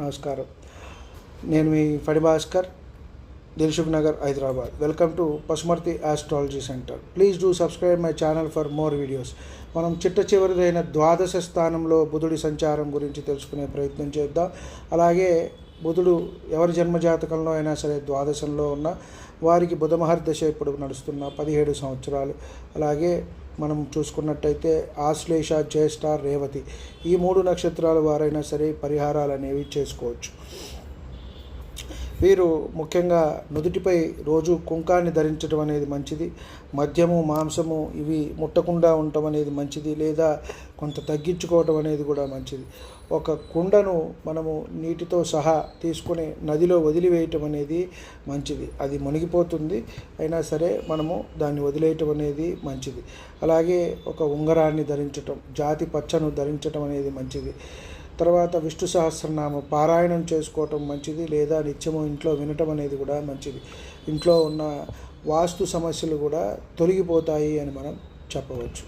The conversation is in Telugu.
నమస్కారం. నేను మీ ఫడి Bhaskar Dilsukh Nagar Hyderabad. Welcome to Pasumarthi astrology centre. Please do subscribe my channel for more videos. మనం చిట్ట చివరిదైన ద్వాదశ స్థానంలో బుధుడి సంచారం గురించి తెలుసుకునే ప్రయత్నం చేద్దాం. అలాగే బుధుడు ఎవరి జన్మజాతకంలో అయినా సరే ద్వాదశంలో ఉన్న వారికి బుధమహర్దశ ఇప్పుడు నడుస్తున్న పదిహేడు సంవత్సరాలు. అలాగే మనం చూసుకున్నట్టయితే ఆశ్లేష జ్యేష్ఠ రేవతి ఈ మూడు నక్షత్రాల వారైనా సరే పరిహారాలు అనేవి చేసుకోవచ్చు. వీరు ముఖ్యంగా నుదుటిపై రోజు కుంకాన్ని ధరించడం అనేది మంచిది. మద్యము మాంసము ఇవి ముట్టకుండా ఉండటం అనేది మంచిది లేదా కొంత తగ్గించుకోవటం అనేది కూడా మంచిది. ఒక కుండను మనము నీటితో సహా తీసుకుని నదిలో వదిలివేయటం అనేది మంచిది. అది మునిగిపోతుంది. అయినా సరే మనము దాన్ని వదిలేయటం అనేది మంచిది. అలాగే ఒక ఉంగరాన్ని ధరించటం జాతి పచ్చను ధరించటం అనేది మంచిది. తర్వాత విష్ణు సహస్రనామ పారాయణం చేసుకోవటం మంచిది లేదా నిత్యము ఇంట్లో వినటం అనేది కూడా మంచిది. ఇంట్లో ఉన్న వాస్తు సమస్యలు కూడా తొలగిపోతాయి అని మనం చెప్పవచ్చు.